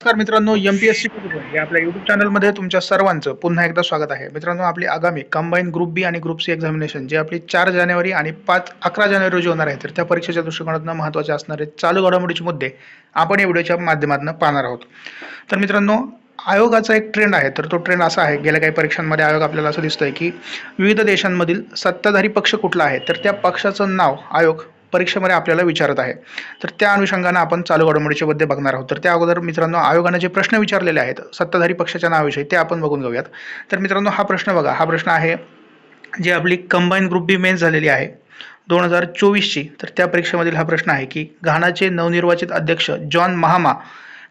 नमस्कार मित्रांनो M P S C या आपल्या युट्यूब चॅनलमध्ये तुमच्या सर्वांचं पुन्हा एकदा स्वागत आहे. मित्रांनो आपली आगामी कंबाईन ग्रुप बी आणि ग्रुप सी एक्झामिनेशन जे आपली चार जानेवारी आणि पाच अकरा जानेवारी रोजी होणार आहे तर त्या परीक्षेच्या दृष्टिकोनातून महत्त्वाचे असणारे चालू घडामोडीचे मुद्दे आपण या व्हिडिओच्या माध्यमातून पाहणार आहोत. तर मित्रांनो आयोगाचा एक ट्रेंड आहे तर तो ट्रेंड असा आहे गेल्या काही परीक्षांमध्ये आयोग आपल्याला असं दिसतंय की विविध देशांमधील सत्ताधारी पक्ष कुठला आहे तर त्या पक्षाचं नाव आयोग परीक्षेमध्ये आपल्याला विचारत आहे. तर त्या अनुषंगानं आपण चालू घडामोडीचे मुद्दे बघणार आहोत. तर त्या अगोदर मित्रांनो आयोगानं जे प्रश्न विचारलेले आहेत सत्ताधारी पक्षाच्या नावाविषयी ते आपण बघून घेऊयात. तर मित्रांनो हा प्रश्न बघा. हा प्रश्न आहे जी आपली कंबाईन ग्रुप बी मेन झालेली आहे दोन हजार चोवीसची. तर त्या परीक्षेमधील हा प्रश्न आहे की घानाचे नवनिर्वाचित अध्यक्ष जॉन महामा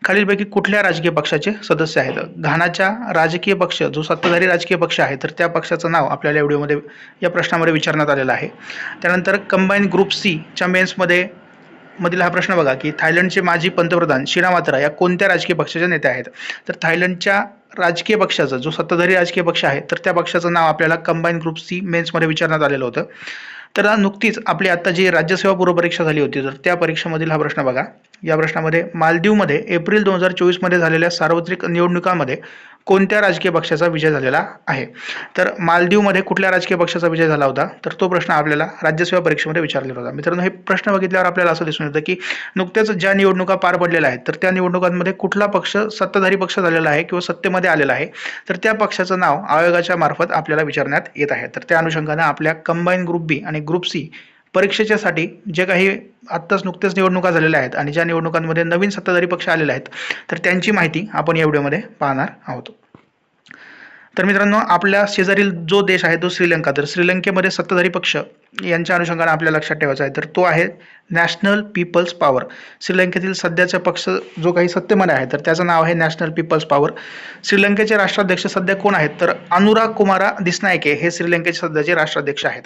खालीलपैकी कुठल्या राजकीय पक्षाचे सदस्य आहेत? घानाच्या राजकीय पक्ष जो सत्ताधारी राजकीय पक्ष आहे तर त्या पक्षाचं नाव आपल्याला या व्हिडिओमध्ये या प्रश्नामध्ये विचारण्यात आलेलं आहे. त्यानंतर कंबाईन ग्रुप सीच्या मेन्समध्ये मधील हा प्रश्न बघा की थायलंडचे माजी पंतप्रधान शिरामात्रा या कोणत्या राजकीय पक्षाच्या नेत्या आहेत? तर थायलंडच्या राजकीय पक्षाचा जो सत्ताधारी राजकीय पक्ष आहे तर त्या पक्षाचं नाव आपल्याला कंबाईन ग्रुप सी मेन्समध्ये विचारण्यात आलेलं होतं. तर नुकतीच आपली आता जी राज्यसेवा पूर्व परीक्षा झाली होती तर त्या परीक्षेमधील हा प्रश्न बघा. या प्रश्नामध्ये मालदीवमध्ये एप्रिल दोन हजार चोवीसमध्ये झालेल्या सार्वत्रिक निवडणुकामध्ये कोणत्या राजकीय पक्षाचा विजय झालेला आहे? तर मालदीवमध्ये कुठल्या राजकीय पक्षाचा विजय झाला होता? तर तो प्रश्न आपल्याला राज्यसेवा परीक्षेमध्ये विचारलेला होता. मित्रांनो हे प्रश्न बघितल्यावर आपल्याला असं दिसून येतं की नुकत्याच ज्या निवडणुका पार पडलेल्या आहेत तर त्या निवडणुकांमध्ये कुठला पक्ष सत्ताधारी पक्ष झालेला आहे किंवा सत्तेमध्ये आलेला आहे तर त्या पक्षाचं नाव आयोगाच्या मार्फत आपल्याला विचारण्यात येत आहे. तर त्या अनुषंगाने आपल्या कंबाईन ग्रुप बी आणि ग्रुप सी परीक्षेच्यासाठी जे काही आत्ताच नुकत्याच निवडणुका झालेल्या आहेत आणि ज्या निवडणुकांमध्ये नवीन सत्ताधारी पक्ष आलेले आहेत तर त्यांची माहिती आपण या व्हिडिओमध्ये पाहणार आहोत. तर मित्रांनो आपल्या शेजारील जो देश आहे तो श्रीलंका. तर श्रीलंकेमध्ये सत्ताधारी पक्ष यांच्या अनुषंगाने आपल्या लक्षात ठेवायचा आहे. तर तो आहे नॅशनल पीपल्स पॉवर श्रीलंकेतील सध्याचा पक्ष जो काही सत्तेमध्ये आहे तर त्याचं नाव आहे नॅशनल पीपल्स पॉवर श्रीलंकेचे राष्ट्राध्यक्ष सध्या कोण आहेत? तर अनुराग कुमारा दिसनायके हे श्रीलंकेचे सध्याचे राष्ट्राध्यक्ष आहेत.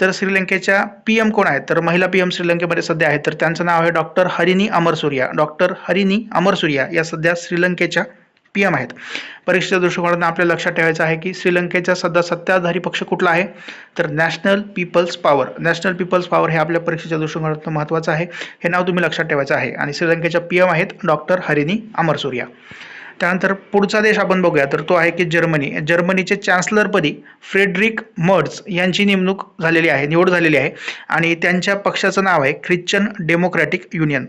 तर श्रीलंकेच्या पी एम कोण आहेत? तर महिला पी एम श्रीलंकेमध्ये सध्या आहेत. तर त्यांचं नाव आहे डॉक्टर हरिनी अमरसूर्या. डॉक्टर हरिनी अमरसूर्या या सध्या श्रीलंकेच्या पी एम आहेत. परीक्षेच्या दृष्टिकोनातून आपल्या लक्षात ठेवायचं आहे की श्रीलंकेचा सध्या सत्ताधारी पक्ष कुठला आहे? तर National People's Power. National People's Power हे आपल्या परीक्षेच्या दृष्टिकोनातून महत्त्वाचं आहे. हे नाव तुम्ही लक्षात ठेवायचं आहे. आणि श्रीलंकेच्या पी एम आहेत डॉक्टर हरिनी अमरसूर्या. त्यानंतर पुढचा देश आपण बघूया. तर तो आहे की जर्मनी. जर्मनीचे चॅन्सलरपदी फ्रेडरिक मर्ड्स यांची नेमणूक झालेली आहे निवड झालेली आहे. आणि त्यांच्या पक्षाचं नाव आहे ख्रिश्चन डेमोक्रॅटिक युनियन.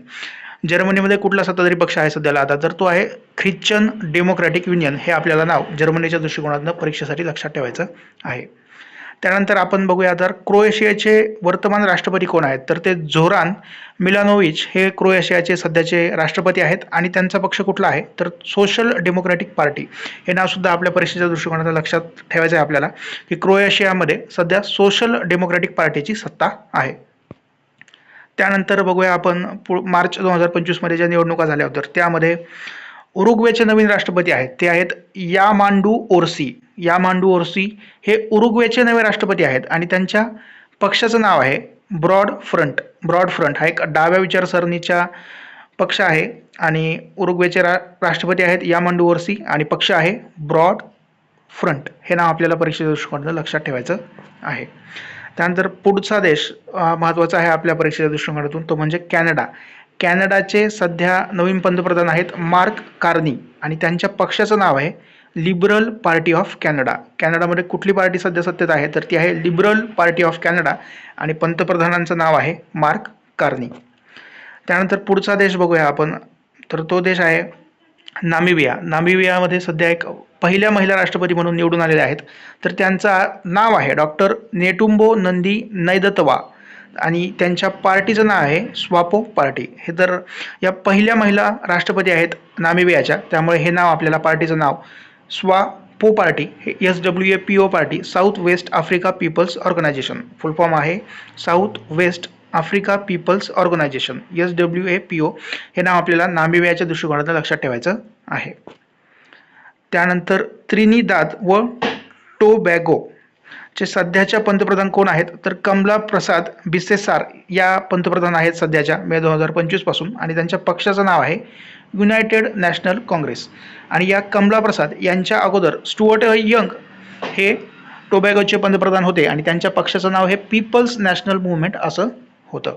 जर्मनीमध्ये कुठला सत्ताधारी पक्ष आहे सध्याला? आता तर तो आहे ख्रिश्चन डेमोक्रॅटिक युनियन. हे आपल्याला नाव जर्मनीच्या दृष्टिकोनातून परीक्षेसाठी लक्षात ठेवायचं आहे. त्यानंतर आपण बघूया तर क्रोएशियाचे वर्तमान राष्ट्रपती कोण आहेत? तर ते झोरान मिलानोविच हे क्रोएशियाचे सध्याचे राष्ट्रपती आहेत आणि त्यांचा पक्ष कुठला आहे? तर सोशल डेमोक्रॅटिक पार्टी. हे नावसुद्धा आपल्या परीक्षेच्या दृष्टिकोनातून लक्षात ठेवायचं आहे आपल्याला की क्रोएशियामध्ये सध्या सोशल डेमोक्रॅटिक पार्टीची सत्ता आहे. त्यानंतर बघूया आपण पु मार्च दोन हजार पंचवीसमध्ये ज्या निवडणुका झाल्या होत्या त्यामध्ये उरुग्वेचे नवीन राष्ट्रपती आहेत. ते आहेत यामांडू ओरसी. यामांडू ओरसी हे उरुग्वेचे नवे राष्ट्रपती आहेत आणि त्यांच्या पक्षाचं नाव आहे ब्रॉड फ्रंट. ब्रॉड फ्रंट हा एक डाव्या विचारसरणीचा पक्ष आहे आणि उरुग्वेचे रा राष्ट्रपती आहेत यामांडू ओरसी आणि पक्ष आहे ब्रॉड फ्रंट. हे नाव आपल्याला परीक्षेच्या दृष्टिकोनातून लक्षात ठेवायचं आहे. त्यानंतर पुढचा देश महत्त्वाचा आहे आपल्या परीक्षेच्या दृष्टिकोनातून तो म्हणजे कॅनडा. कॅनडाचे सध्या नवीन पंतप्रधान आहेत मार्क कार्नी आणि त्यांच्या पक्षाचं नाव आहे लिबरल पार्टी ऑफ कॅनडा. कॅनडामध्ये कुठली पार्टी सध्या सत्तेत आहे? तर ती आहे लिबरल पार्टी ऑफ कॅनडा आणि पंतप्रधानांचं नाव आहे मार्क कार्नी. त्यानंतर पुढचा देश बघूया आपण. तर तो देश आहे नामिबिया. नामिबियामध्ये सध्या एक पहिल्या महिला राष्ट्रपती म्हणून निवडून आलेल्या आहेत. तर त्यांचा नाव आहे डॉक्टर नेटुंबो नंदी नैदतवा आणि त्यांच्या पार्टीचं नाव आहे स्वापो पार्टी. हे तर या पहिल्या महिला राष्ट्रपती आहेत नामिबियाच्या. त्यामुळे हे नाव आपल्याला पार्टीचं नाव स्वा पो पार्टी हे S W A P O party South West Africa People's Organisation. Full form आहे South West Africa People's Organisation S W A P O. हे नाव आपल्याला नामिबियाच्या दृष्टिकोनातून लक्षात ठेवायचं आहे. त्यानंतर त्रिनिदाद व टोबॅगो चे सध्याच्या पंतप्रधान कोण आहेत? तर कमला प्रसाद बिसेसार या पंतप्रधान आहेत सध्याच्या मे दोन हजार पंचवीसपासून आणि त्यांच्या पक्षाचं नाव आहे युनायटेड नॅशनल काँग्रेस. आणि या कमला प्रसाद यांच्या अगोदर स्टुअर्ट यंग हे टोबॅगोचे पंतप्रधान होते. आणि त्यांच्या पक्षाचं नाव हे पीपल्स नॅशनल मुवमेंट असं होतं.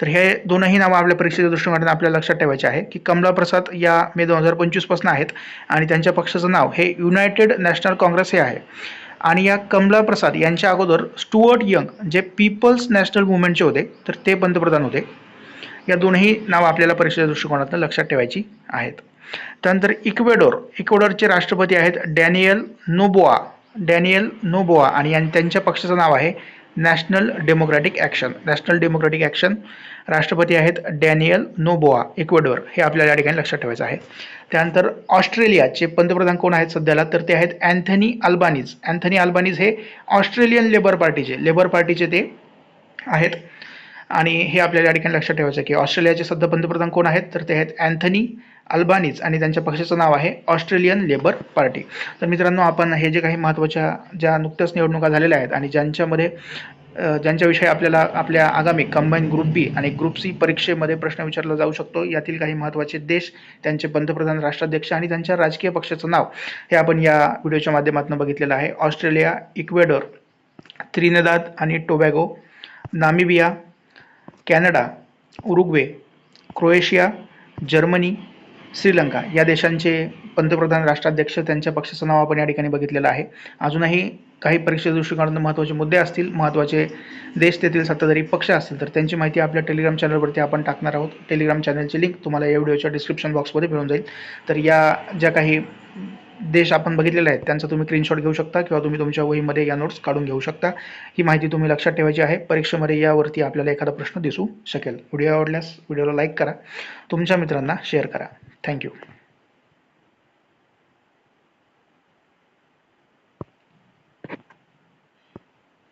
तर हे दोनही नावं आपल्या परीक्षेच्या दृष्टिकोनातून आपल्याला लक्षात ठेवायचे आहे की कमला प्रसाद या मे दोन हजार पंचवीसपासून आहेत आणि त्यांच्या पक्षाचं नाव हे युनायटेड नॅशनल काँग्रेस हे आहे. आणि या कमला प्रसाद यांच्या अगोदर स्टुअर्ट यंग जे पीपल्स नॅशनल मुवमेंटचे होते तर ते पंतप्रधान होते. या दोनही नावं आपल्याला परीक्षेच्या दृष्टिकोनातून लक्षात ठेवायची आहेत. त्यानंतर इक्वेडोर इक्वेडोरचे राष्ट्रपती आहेत डॅनियल नोबोआ डॅनियल नोबोआ आणि त्यांच्या पक्षाचं नाव आहे National Democratic Action. National Democratic Action राष्ट्रपती आहेत डॅनियल नोबोआ इक्वेडोर. हे आपल्याला या ठिकाणी लक्षात ठेवायचं आहे. त्यानंतर ऑस्ट्रेलियाचे पंतप्रधान कोण आहेत सध्याला? तर ते आहेत अँथनी अल्बानीज. अँथनी अल्बानीज हे ऑस्ट्रेलियन लेबर पार्टीचे. लेबर पार्टीचे ते आहेत आणि हे आपल्याला या ठिकाणी लक्षात ठेवायचं आहे की ऑस्ट्रेलियाचे सध्या पंतप्रधान कोण आहेत? तर ते आहेत अँथनी अल्बानीज आणि त्यांच्या पक्षाचं नाव आहे ऑस्ट्रेलियन लेबर पार्टी. तर मित्रांनो आपण हे जे काही महत्त्वाच्या ज्या नुकत्याच निवडणुका झालेल्या आहेत आणि ज्यांच्यामध्ये ज्यांच्याविषयी आपल्याला आपल्या आगामी कंबाईन ग्रुप बी आणि ग्रुप सी परीक्षेमध्ये प्रश्न विचारला जाऊ शकतो यातील काही महत्त्वाचे देश त्यांचे पंतप्रधान राष्ट्राध्यक्ष आणि त्यांच्या राजकीय पक्षाचं नाव हे आपण या व्हिडिओच्या माध्यमातून बघितलेलं आहे. ऑस्ट्रेलिया इक्वेडोर त्रिनेदाद आणि Tobago Namibia Canada Uruguay Croatia Germany Sri Lanka या देशांचे पंतप्रधान राष्ट्राध्यक्ष त्यांच्या पक्षाचं नाव आपण या ठिकाणी बघितलेलं आहे. अजूनही काही परीक्षे दृष्टिकोनातून महत्त्वाचे मुद्दे असतील महत्त्वाचे देश तेथील सत्ताधारी पक्ष असतील तर त्यांची माहिती आपल्या टेलिग्राम चॅनलवरती आपण टाकणार आहोत. टेलिग्राम चॅनलची लिंक तुम्हाला या व्हिडिओच्या डिस्क्रिप्शन बॉक्समध्ये मिळून जाईल. तर या ज्या काही देश आपण बघितलेले आहेत त्यांचा तुम्ही स्क्रीनशॉट घेऊ शकता किंवा तुम्ही तुमच्या वहीमध्ये या नोट्स काढून घेऊ शकता. ही माहिती तुम्ही लक्षात ठेवायची आहे. परीक्षेमध्ये यावरती आपल्याला एखादा प्रश्न दिसू शकेल. व्हिडिओ आवडल्यास व्हिडिओला लाईक करा. तुमच्या मित्रांना शेअर करा. थँक्यू